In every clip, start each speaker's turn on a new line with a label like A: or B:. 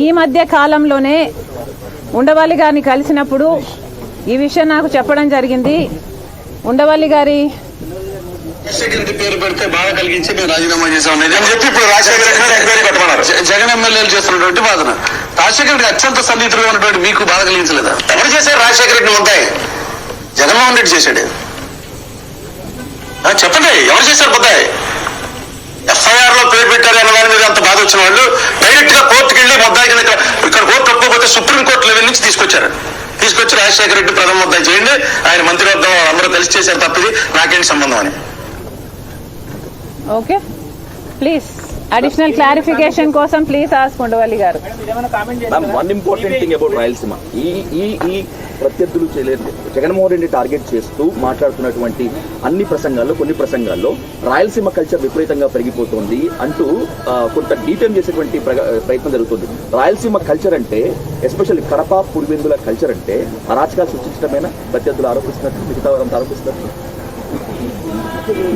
A: ఈ మధ్య కాలంలోనే ఉండవల్లి గారిని కలిసినప్పుడు ఈ విషయం నాకు చెప్పడం జరిగింది. ఉండవల్లి గారి
B: పేరు పెడితే బాధ కలిగించి మేము రాజీనామా చేసాం చెప్పి ఇప్పుడు రాజశేఖర జగన్ ఎమ్మెల్యేలు చేస్తున్నటువంటి వాదన రాజశేఖర రెడ్డి అత్యంత సన్నిహితులుగా ఉన్నటువంటి మీకు బాధ కలిగించలేదా? ఎవరు చేశారు రాజశేఖర రెడ్డి ముద్దాయి జగన్మోహన్ రెడ్డి చేశాడు. చెప్పండి ఎవరు చేశారు ముద్దాయి ఎఫ్ఐఆర్లో పేరు పెట్టారు అన్న దాని మీద అంత బాధ వచ్చిన వాళ్ళు డైరెక్ట్గా కోర్టుకి వెళ్ళి ముద్దాయి కింద ఇక్కడ కోర్టు ఒప్పుకోకపోతే సుప్రీం కోర్టు లెవెల్ నుంచి తీసుకొచ్చారు. తీసుకొచ్చి రాజశేఖర రెడ్డి ప్రథమ ముద్దాయి చేయండి. ఆయన మంత్రివర్గం అందరూ కలిసి చేశారు తప్పిది. నాకేంటి సంబంధం అని.
A: ఓకే ప్లీజ్ అడిషనల్ క్లారిఫికేషన్ కోసం please ask Undavalli garu.
C: One important thing about Rayalaseema ఈ ఈ ఈ ప్రత్యర్థులు చేయలేదు జగన్మోహన్ రెడ్డి టార్గెట్ చేస్తూ మాట్లాడుతున్నటువంటి అన్ని ప్రసంగాల్లో కొన్ని ప్రసంగాల్లో రాయలసీమ కల్చర్ విపరీతంగా పెరిగిపోతుంది అంటూ కొంత డీటెయిల్ చేసేటువంటి ప్రయత్నం జరుగుతుంది. రాయలసీమ కల్చర్ అంటే ఎస్పెషల్లీ కడప పులివెందుల కల్చర్ అంటే అరాచకాలు సృష్టించడమేనా? ప్రత్యర్థులు ఆరోపిస్తున్నట్టు మిగతా వారంతా ఆరోపిస్తున్నట్టు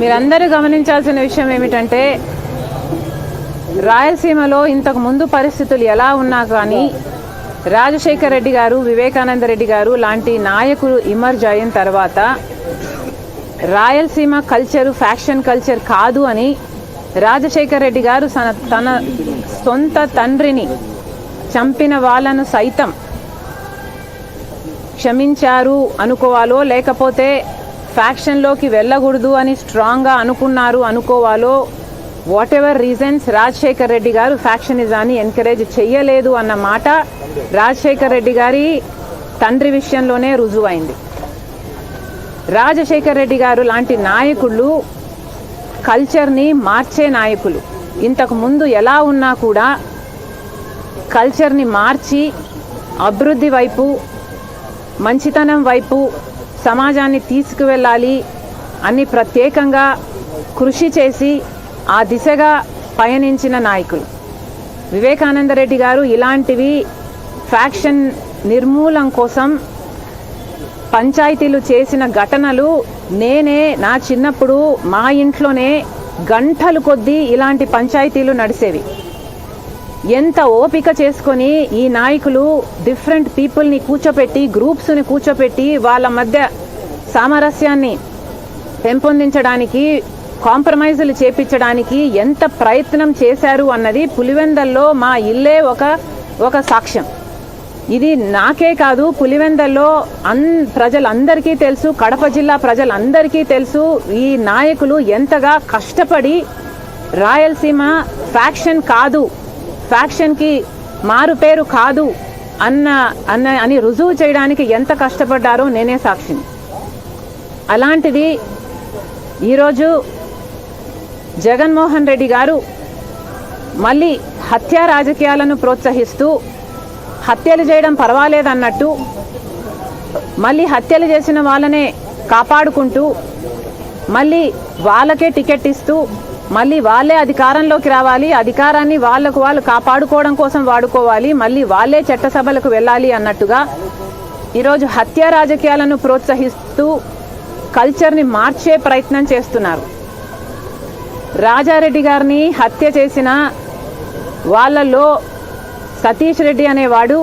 A: మీరందరూ గమనించాల్సిన విషయం ఏమిటంటే రాయలసీమలో ఇంతకు ముందు పరిస్థితులు ఎలా ఉన్నా కానీ రాజశేఖర్ రెడ్డి గారు వివేకానంద రెడ్డి గారు లాంటి నాయకులు ఇమర్జ్ అయిన తర్వాత రాయలసీమ కల్చరు ఫ్యాక్షన్ కల్చర్ కాదు అని రాజశేఖర్ రెడ్డి గారు తన తన సొంత తండ్రిని చంపిన వాళ్ళను సైతం క్షమించారు అనుకోవాలో లేకపోతే ఫ్యాక్షన్లోకి వెళ్ళకూడదు అని స్ట్రాంగ్గా అనుకున్నారు అనుకోవాలో whatever reasons Rajasekhar Reddy గారు ఫ్యాక్షనిజాన్ని ఎంకరేజ్ చెయ్యలేదు అన్న మాట రాజశేఖర్ రెడ్డి గారి తండ్రి విషయంలోనే రుజువైంది. రాజశేఖర్ రెడ్డి గారు లాంటి నాయకులు కల్చర్ని మార్చే నాయకులు. ఇంతకు ముందు ఎలా ఉన్నా కూడా కల్చర్ని మార్చి అభివృద్ధి వైపు మంచితనం వైపు సమాజాన్ని తీసుకువెళ్ళాలి అని ప్రత్యేకంగా కృషి చేసి ఆ దిశగా పయనించిన నాయకులు. వివేకానంద రెడ్డి గారు ఇలాంటివి ఫ్యాక్షన్ నిర్మూలం కోసం పంచాయతీలు చేసిన ఘటనలు నేనే నా చిన్నప్పుడు మా ఇంట్లోనే గంటలు కొద్దీ ఇలాంటి పంచాయతీలు నడిసేవి. ఎంత ఓపిక చేసుకొని ఈ నాయకులు డిఫరెంట్ పీపుల్ని కూర్చోపెట్టి గ్రూప్స్ని కూర్చోపెట్టి వాళ్ళ మధ్య సామరస్యాన్ని పెంపొందించడానికి కాంప్రమైజులు చేపించడానికి ఎంత ప్రయత్నం చేశారు అన్నది పులివెందల్లో మా ఇల్లే ఒక ఒక సాక్ష్యం. ఇది నాకే కాదు పులివెందల్లో అన్ ప్రజలందరికీ తెలుసు కడప జిల్లా ప్రజలందరికీ తెలుసు ఈ నాయకులు ఎంతగా కష్టపడి రాయలసీమ ఫ్యాక్షన్ కాదు ఫ్యాక్షన్కి మారు పేరు కాదు అన్న అన్న అని రుజువు చేయడానికి ఎంత కష్టపడ్డారో నేనే సాక్షిని. అలాంటిది ఈరోజు జగన్మోహన్ రెడ్డి గారు మళ్ళీ హత్యా రాజకీయాలను ప్రోత్సహిస్తూ హత్యలు చేయడం పర్వాలేదన్నట్టు మళ్ళీ హత్యలు చేసిన వాళ్ళనే కాపాడుకుంటూ మళ్ళీ వాళ్ళకే టికెట్ ఇస్తూ మళ్ళీ వాళ్ళే అధికారంలోకి రావాలి అధికారాన్ని వాళ్ళకు వాళ్ళు కాపాడుకోవడం కోసం వాడుకోవాలి మళ్ళీ వాళ్ళే చట్టసభలకు వెళ్ళాలి అన్నట్టుగా ఈరోజు హత్య రాజకీయాలను ప్రోత్సహిస్తూ కల్చర్ని మార్చే ప్రయత్నం చేస్తున్నారు. రాజారెడ్డి గారిని హత్య చేసిన వాళ్ళల్లో సతీష్ రెడ్డి అనేవాడు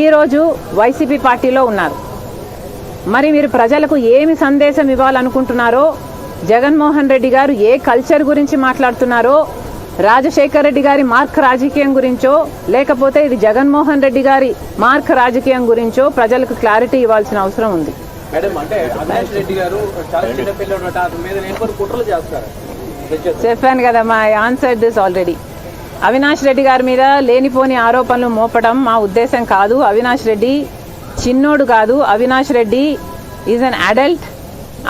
A: ఈరోజు వైసీపీ పార్టీలో ఉన్నారు. మరి మీరు ప్రజలకు ఏమి సందేశం ఇవ్వాలనుకుంటున్నారో జగన్మోహన్ రెడ్డి గారు ఏ కల్చర్ గురించి మాట్లాడుతున్నారో రాజశేఖర్ రెడ్డి గారి మార్క్ రాజకీయం గురించో లేకపోతే ఇది జగన్మోహన్ రెడ్డి గారి మార్క్ రాజకీయం గురించో ప్రజలకు క్లారిటీ ఇవ్వాల్సిన అవసరం ఉంది.
D: మేడం అంటే రెడ్డి గారు చాలా చిన్న పిల్లడు అతని మీద నేను కొన్ని కుట్రలు చేస్తారు
A: చెప్పాను కదా మా answer this already Avinash Reddy garu మీద లేనిపోని ఆరోపణలు మోపడం మా ఉద్దేశం కాదు. అవినాష్ రెడ్డి చిన్నోడు కాదు. Avinash Reddy is an adult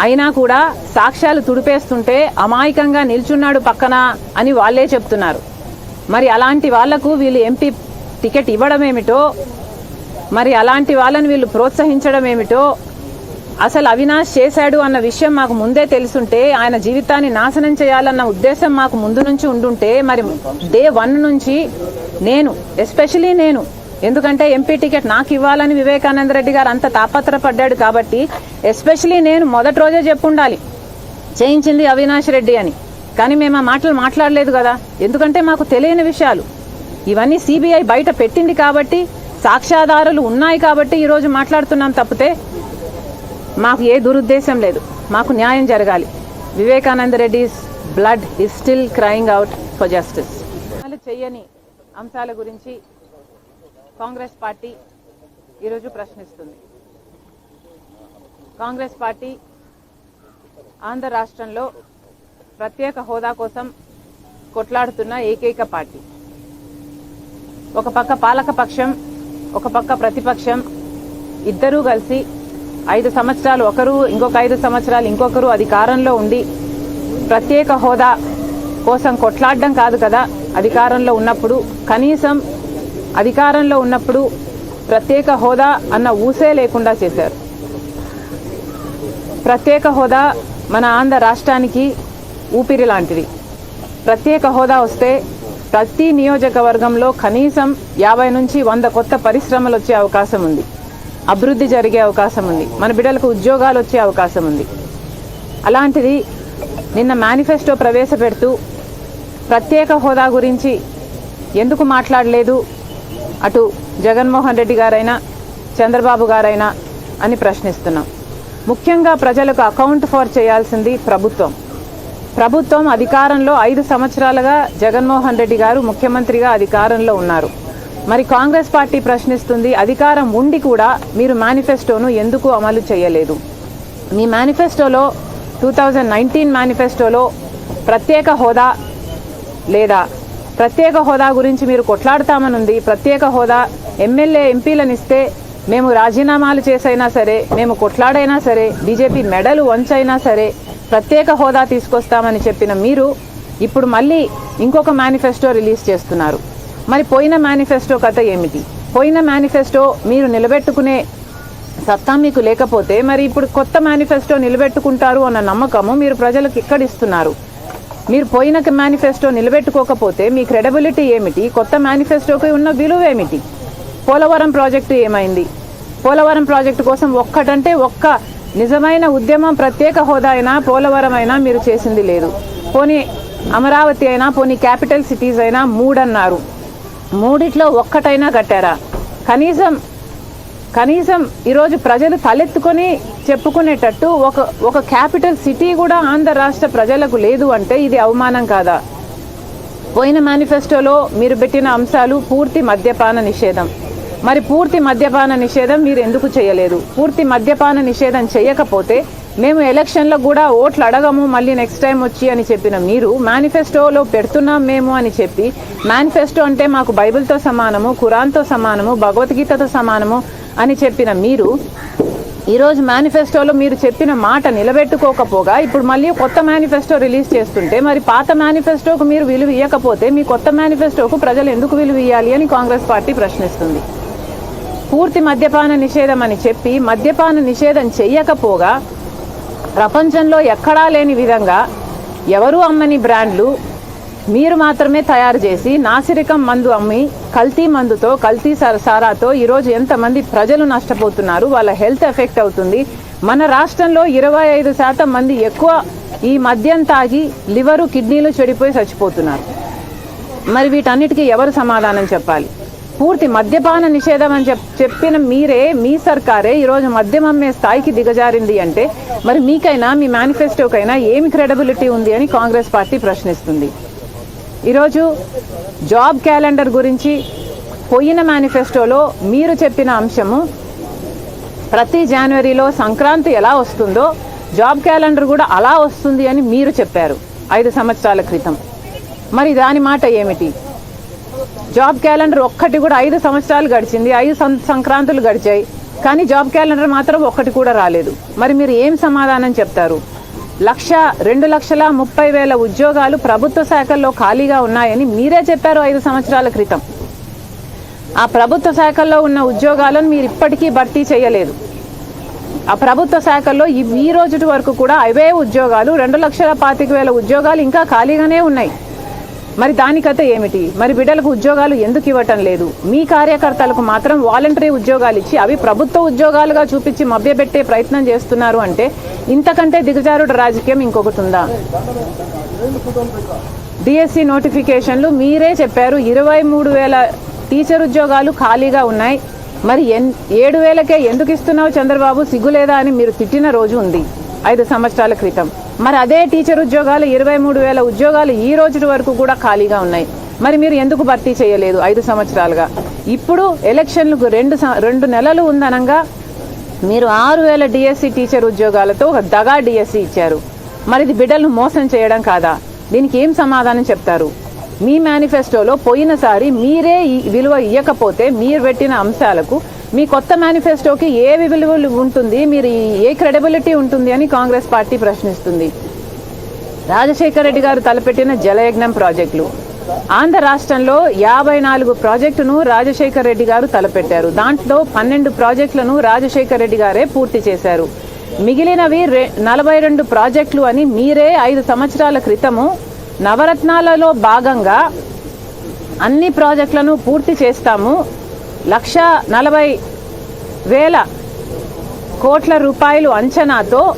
A: అయినా కూడా సాక్ష్యాలు తుడిపేస్తుంటే అమాయకంగా నిల్చున్నాడు పక్కన అని వాళ్ళే చెప్తున్నారు. మరి అలాంటి వాళ్ళకు వీళ్ళు ఎంపీ టికెట్ ఇవ్వడం ఏమిటో మరి అలాంటి వాళ్ళని వీళ్ళు ప్రోత్సహించడం ఏమిటో అసలు అవినాష్ చేశాడు అన్న విషయం మాకు ముందే తెలుసుంటే ఆయన జీవితాన్ని నాశనం చేయాలన్న ఉద్దేశం మాకు ముందు నుంచి ఉండుంటే మరి డే వన్ నుంచి నేను ఎస్పెషలీ నేను ఎందుకంటే ఎంపీ టికెట్ నాకు ఇవ్వాలని వివేకానంద రెడ్డి గారు అంత తాపత్రపడ్డాడు కాబట్టి ఎస్పెషలీ నేను మొదటి రోజే చెప్పుండాలి. చేయించింది అవినాష్ రెడ్డి అని. కానీ మేము ఆ మాటలు మాట్లాడలేదు కదా. ఎందుకంటే మాకు తెలియని విషయాలు. ఇవన్నీ సిబిఐ బయట పెట్టింది కాబట్టి సాక్ష్యాధారాలు ఉన్నాయి కాబట్టి ఈరోజు మాట్లాడుతున్నాం తప్పితే మాకు ఏ దురుద్దేశం లేదు. మాకు న్యాయం జరగాలి. Vivekananda Reddy's blood is still crying out for justice చేయని అంశాల గురించి కాంగ్రెస్ పార్టీ ఈరోజు ప్రశ్నిస్తుంది. కాంగ్రెస్ పార్టీ ఆంధ్ర రాష్ట్రంలో ప్రత్యేక హోదా కోసం కొట్లాడుతున్న ఏకైక పార్టీ. ఒక పక్క పాలక పక్షం ఒక పక్క ప్రతిపక్షం ఇద్దరూ కలిసి ఐదు సంవత్సరాలు ఒకరు ఇంకొక ఐదు సంవత్సరాలు ఇంకొకరు అధికారంలో ఉండి ప్రత్యేక హోదా కోసం కొట్లాడడం కాదు కదా అధికారంలో ఉన్నప్పుడు. కనీసం అధికారంలో ఉన్నప్పుడు ప్రత్యేక హోదా అన్న ఊసే లేకుండా చేశారు. ప్రత్యేక హోదా మన ఆంధ్ర రాష్ట్రానికి ఊపిరి లాంటిది. ప్రత్యేక హోదా వస్తే ప్రతి నియోజకవర్గంలో కనీసం యాభై నుంచి వంద కొత్త పరిశ్రమలు వచ్చే అవకాశం ఉంది. అభివృద్ధి జరిగే అవకాశం ఉంది. మన బిడ్డలకు ఉద్యోగాలు వచ్చే అవకాశం ఉంది. అలాంటిది నిన్న మేనిఫెస్టో ప్రవేశపెడుతూ ప్రత్యేక హోదా గురించి ఎందుకు మాట్లాడలేదు? అటు జగన్మోహన్ రెడ్డి గారైనా చంద్రబాబు గారైనా అని ప్రశ్నిస్తున్నాం. ముఖ్యంగా ప్రజలకు అకౌంట్ ఫర్ చేయాల్సింది ప్రభుత్వం. ప్రభుత్వం అధికారంలో ఐదు సంవత్సరాలుగా జగన్మోహన్ రెడ్డి గారు ముఖ్యమంత్రిగా అధికారంలో ఉన్నారు. మరి కాంగ్రెస్ పార్టీ ప్రశ్నిస్తుంది అధికారం ఉండి కూడా మీరు మేనిఫెస్టోను ఎందుకు అమలు చేయలేదు? మీ మేనిఫెస్టోలో టూ థౌజండ్ నైన్టీన్ మేనిఫెస్టోలో ప్రత్యేక హోదా లేదా? ప్రత్యేక హోదా గురించి మీరు కొట్లాడతామనుంది ప్రత్యేక హోదా ఎమ్మెల్యే ఎంపీలనిస్తే మేము రాజీనామాలు చేసైనా సరే మేము కొట్లాడైనా సరే బీజేపీ మెడలు వంచైనా సరే ప్రత్యేక హోదా తీసుకొస్తామని చెప్పిన మీరు ఇప్పుడు మళ్ళీ ఇంకొక మేనిఫెస్టో రిలీజ్ చేస్తున్నారు. మరి పోయిన మేనిఫెస్టో కథ ఏమిటి? పోయిన మేనిఫెస్టో మీరు నిలబెట్టుకునే సత్తా మీకు లేకపోతే మరి ఇప్పుడు కొత్త మేనిఫెస్టో నిలబెట్టుకుంటారు అన్న నమ్మకము మీరు ప్రజలకు ఇక్కడిస్తున్నారు. మీరు పోయిన మేనిఫెస్టో నిలబెట్టుకోకపోతే మీ క్రెడబిలిటీ ఏమిటి? కొత్త మేనిఫెస్టోకి ఉన్న విలువ ఏమిటి? పోలవరం ప్రాజెక్టు ఏమైంది? పోలవరం ప్రాజెక్టు కోసం ఒక్కటంటే ఒక్క నిజమైన ఉద్యమం ప్రత్యేక హోదా అయినా పోలవరం అయినా మీరు చేసింది లేదు. పోనీ అమరావతి అయినా పోనీ క్యాపిటల్ సిటీస్ అయినా మూడన్నారు. మూడిట్లో ఒక్కటైనా కట్టారా? కనీసం కనీసం ఈరోజు ప్రజలు తలెత్తుకొని చెప్పుకునేటట్టు ఒక ఒక క్యాపిటల్ సిటీ కూడా ఆంధ్ర రాష్ట్ర ప్రజలకు లేదు అంటే ఇది అవమానం కాదా? పోయిన మేనిఫెస్టోలో మీరు పెట్టిన అంశాలు పూర్తి మద్యపాన నిషేధం. మరి పూర్తి మద్యపాన నిషేధం మీరు ఎందుకు చేయలేదు? పూర్తి మద్యపాన నిషేధం చేయకపోతే మేము ఎలక్షన్లో కూడా ఓట్లు అడగము మళ్ళీ నెక్స్ట్ టైం వచ్చి అని చెప్పిన మీరు మేనిఫెస్టోలో పెడుతున్నాం మేము అని చెప్పి మేనిఫెస్టో అంటే మాకు బైబిల్తో సమానము ఖురాన్తో సమానము భగవద్గీతతో సమానము అని చెప్పిన మీరు ఈరోజు మేనిఫెస్టోలో మీరు చెప్పిన మాట నిలబెట్టుకోకపోగా ఇప్పుడు మళ్ళీ కొత్త మేనిఫెస్టో రిలీజ్ చేస్తుంటే మరి పాత మేనిఫెస్టోకు మీరు విలువ ఇవ్వకపోతే మీ కొత్త మేనిఫెస్టోకు ప్రజలు ఎందుకు విలువ ఇవ్వాలి అని కాంగ్రెస్ పార్టీ ప్రశ్నిస్తుంది. పూర్తి మద్యపాన నిషేధం అని చెప్పి మద్యపాన నిషేధం చెయ్యకపోగా ప్రపంచంలో ఎక్కడా లేని విధంగా ఎవరు అమ్మని బ్రాండ్లు మీరు మాత్రమే తయారు చేసి నాసిరకం మందు అమ్మి కల్తీ మందుతో కల్తీ సర- సారాతో ఈరోజు ఎంతమంది ప్రజలు నష్టపోతున్నారు వాళ్ళ హెల్త్ ఎఫెక్ట్ అవుతుంది. మన రాష్ట్రంలో ఇరవై ఐదు శాతం మంది ఎక్కువ ఈ మద్యం తాగి లివరు కిడ్నీలు చెడిపోయి చచ్చిపోతున్నారు. మరి వీటన్నిటికీ ఎవరు సమాధానం చెప్పాలి? పూర్తి మద్యపాన నిషేధం అని చెప్ చెప్పిన మీరే మీ సర్కారే ఈరోజు మద్యం అమ్మే స్థాయికి దిగజారింది అంటే మరి మీకైనా మీ మేనిఫెస్టోకైనా ఏమి క్రెడబిలిటీ ఉంది అని కాంగ్రెస్ పార్టీ ప్రశ్నిస్తుంది. ఈరోజు జాబ్ క్యాలెండర్ గురించి పోయిన మేనిఫెస్టోలో మీరు చెప్పిన అంశము ప్రతి జనవరిలో సంక్రాంతి ఎలా వస్తుందో జాబ్ క్యాలెండర్ కూడా అలా వస్తుంది అని మీరు చెప్పారు ఐదు సంవత్సరాల క్రితం. మరి దాని మాట ఏమిటి? జాబ్ క్యాలెండర్ ఒక్కటి కూడా ఐదు సంవత్సరాలు గడిచింది ఐదు సం- సంక్రాంతులు గడిచాయి. కానీ జాబ్ క్యాలెండర్ మాత్రం ఒక్కటి కూడా రాలేదు. మరి మీరు ఏం సమాధానం చెప్తారు? లక్ష రెండు లక్షల ముప్పై వేల ఉద్యోగాలు ప్రభుత్వ శాఖల్లో ఖాళీగా ఉన్నాయని మీరే చెప్పారు ఐదు సంవత్సరాల క్రితం. ఆ ప్రభుత్వ శాఖల్లో ఉన్న ఉద్యోగాలను మీరు ఇప్పటికీ భర్తీ చేయలేదు. ఆ ప్రభుత్వ శాఖల్లో ఈ రోజు వరకు కూడా అవే ఉద్యోగాలు రెండు లక్షల పాతిక వేల ఉద్యోగాలు ఇంకా ఖాళీగానే ఉన్నాయి. మరి దాని కథ ఏమిటి? మరి బిడ్డలకు ఉద్యోగాలు ఎందుకు ఇవ్వటం లేదు? మీ కార్యకర్తలకు మాత్రం వాలంటరీ ఉద్యోగాలు ఇచ్చి అవి ప్రభుత్వ ఉద్యోగాలుగా చూపించి మభ్యపెట్టే ప్రయత్నం చేస్తున్నారు అంటే ఇంతకంటే దిగజారుడు రాజకీయం ఇంకొకటి ఉందా? డిఎస్సి నోటిఫికేషన్లు మీరే చెప్పారు ఇరవై మూడు వేల టీచర్ ఉద్యోగాలు ఖాళీగా ఉన్నాయి. మరి ఎన్ ఏడు వేలకే ఎందుకు ఇస్తున్నావు చంద్రబాబు? సిగ్గులేదా అని మీరు తిట్టిన రోజు ఉంది ఐదు సంవత్సరాల క్రితం. మరి అదే టీచర్ ఉద్యోగాలు ఇరవై మూడు వేల ఉద్యోగాలు ఈ రోజు వరకు కూడా ఖాళీగా ఉన్నాయి. మరి మీరు ఎందుకు భర్తీ చేయలేదు ఐదు సంవత్సరాలుగా? ఇప్పుడు ఎలక్షన్లకు రెండు రెండు నెలలు ఉందనంగా మీరు ఆరు వేల డిఎస్సి టీచర్ ఉద్యోగాలతో ఒక దగా డిఎస్సి ఇచ్చారు. మరి ఇది బిడ్డలను మోసం చేయడం కాదా? దీనికి ఏం సమాధానం చెప్తారు? మీ మేనిఫెస్టోలో పోయినసారి మీరే విలువ ఇవ్వకపోతే మీరు పెట్టిన అంశాలకు మీ కొత్త మేనిఫెస్టోకి ఏ విలువలు ఉంటుంది? మీరు ఈ- ఏ క్రెడిబిలిటీ ఉంటుంది అని కాంగ్రెస్ పార్టీ ప్రశ్నిస్తుంది. రాజశేఖర రెడ్డి గారు తలపెట్టిన జలయజ్ఞం ప్రాజెక్టులు. ఆంధ్ర రాష్ట్రంలో యాభై నాలుగు ప్రాజెక్టును రాజశేఖర రెడ్డి గారు తలపెట్టారు. దాంట్లో పన్నెండు ప్రాజెక్టులను రాజశేఖర రెడ్డి గారే పూర్తి చేశారు. మిగిలినవి నలభై రెండు ప్రాజెక్టులు అని మీరే ఐదు సంవత్సరాల క్రితము నవరత్నాలలో భాగంగా అన్ని ప్రాజెక్టులను పూర్తి చేస్తాము. లక్ష నలభై వేల కోట్ల రూపాయలు అంచనాతో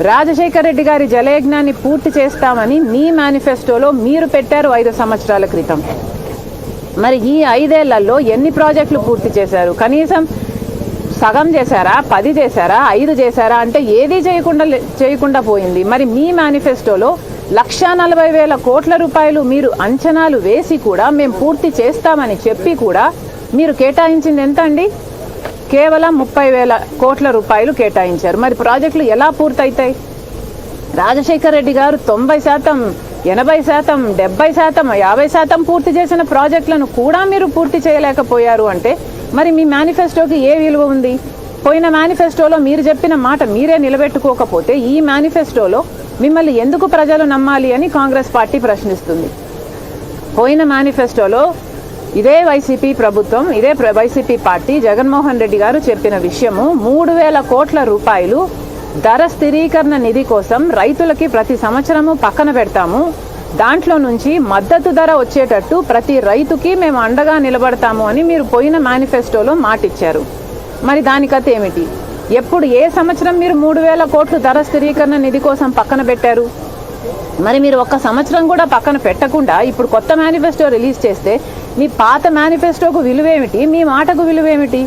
A: రాజశేఖర రెడ్డి గారి జలయజ్ఞాన్ని పూర్తి చేస్తామని మీ మేనిఫెస్టోలో మీరు పెట్టారు ఐదు సంవత్సరాల క్రితం. మరి ఈ ఐదేళ్ళలో ఎన్ని ప్రాజెక్టులు పూర్తి చేశారు? కనీసం సగం చేశారా? పది చేశారా? ఐదు చేశారా? అంటే ఏది చేయకుండా లే- చేయకుండా పోయింది. మరి మీ మేనిఫెస్టోలో లక్ష నలభై వేల కోట్ల రూపాయలు మీరు అంచనాలు వేసి కూడా మేము పూర్తి చేస్తామని చెప్పి కూడా మీరు కేటాయించింది ఎంత అండి? కేవలం ముప్పై వేల కోట్ల రూపాయలు కేటాయించారు. మరి ప్రాజెక్టులు ఎలా పూర్తయితాయి? రాజశేఖర్ రెడ్డి గారు తొంభై శాతం ఎనభై శాతం డెబ్బై శాతం యాభై శాతం పూర్తి చేసిన ప్రాజెక్టులను కూడా మీరు పూర్తి చేయలేకపోయారు అంటే మరి మీ మేనిఫెస్టోకి ఏ విలువ ఉంది? పోయిన మేనిఫెస్టోలో మీరు చెప్పిన మాట మీరే నిలబెట్టుకోకపోతే ఈ మేనిఫెస్టోలో మిమ్మల్ని ఎందుకు ప్రజలు నమ్మాలి అని కాంగ్రెస్ పార్టీ ప్రశ్నిస్తుంది. పోయిన మేనిఫెస్టోలో ఇదే వైసీపీ ప్రభుత్వం ఇదే ప్ర- వైసీపీ పార్టీ జగన్మోహన్ రెడ్డి గారు చెప్పిన విషయము మూడు వేల కోట్ల రూపాయలు ధర స్థిరీకరణ నిధి కోసం రైతులకి ప్రతి సంవత్సరము పక్కన పెడతాము. దాంట్లో నుంచి మద్దతు ధర వచ్చేటట్టు ప్రతి రైతుకి మేము అండగా నిలబడతాము అని మీరు పోయిన మేనిఫెస్టోలో మాటిచ్చారు. మరి దాని కథ ఏమిటి? ఎప్పుడు ఏ సంవత్సరం మీరు మూడు వేల కోట్లు ధర స్థిరీకరణ నిధి కోసం పక్కన పెట్టారు? మరి మీరు ఒక్క సంవత్సరం కూడా పక్కన పెట్టకుండా ఇప్పుడు కొత్త మేనిఫెస్టో రిలీజ్ చేస్తే మీ పాత మేనిఫెస్టోకు విలువేమిటి? మీ మాటకు విలువేమిటి?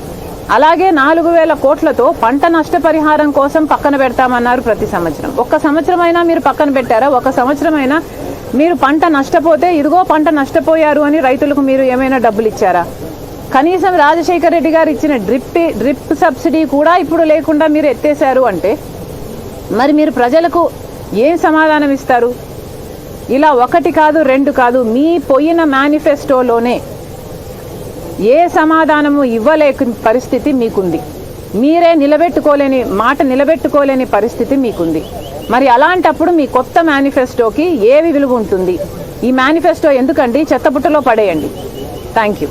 A: అలాగే నాలుగు వేల కోట్లతో పంట నష్టపరిహారం కోసం పక్కన పెడతామన్నారు ప్రతి సంవత్సరం. ఒక్క సంవత్సరం అయినా మీరు పక్కన పెట్టారా? ఒక సంవత్సరం అయినా మీరు పంట నష్టపోతే ఇదిగో పంట నష్టపోయారు అని రైతులకు మీరు ఏమైనా డబ్బులు ఇచ్చారా? కనీసం రాజశేఖర రెడ్డి గారు ఇచ్చిన డ్రిప్ డ్రిప్ సబ్సిడీ కూడా ఇప్పుడు లేకుండా మీరు ఎత్తేశారు అంటే మరి మీరు ప్రజలకు ఏం సమాధానం ఇస్తారు? ఇలా ఒకటి కాదు రెండు కాదు మీ పోయిన మేనిఫెస్టోలోనే ఏ సమాధానము ఇవ్వలేక పరిస్థితి మీకుంది. మీరే నిలబెట్టుకోలేని మాట నిలబెట్టుకోలేని పరిస్థితి మీకుంది. మరి అలాంటప్పుడు మీ కొత్త మేనిఫెస్టోకి ఏవి విలువ ఉంటుంది? ఈ మేనిఫెస్టో ఎందుకండి? చెత్తబుట్టలో పడేయండి. Thank you